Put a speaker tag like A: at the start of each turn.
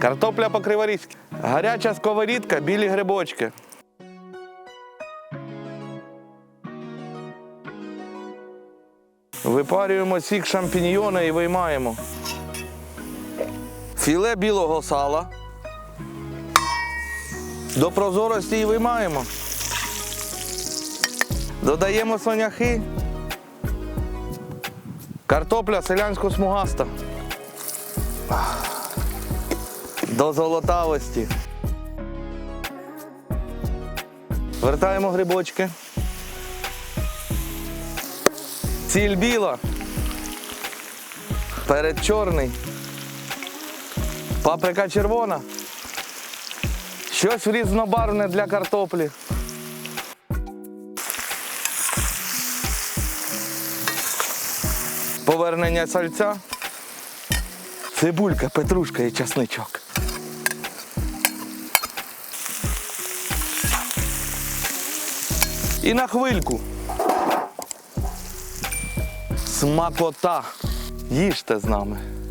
A: Картопля по-криворізьки. Гаряча сковорідка, білі грибочки. Випарюємо сік шампіньйона і виймаємо. Філе білого сала. До прозорості і виймаємо. Додаємо соняхи. Картопля селянсько-смугаста. До золотавості. Вертаємо грибочки. Ціль біла. Перед чорний. Паприка червона. Щось різнобарвне для картоплі. Повернення сальця. Цибулька, петрушка і часничок. І на хвильку. Смакота. Їжте з нами.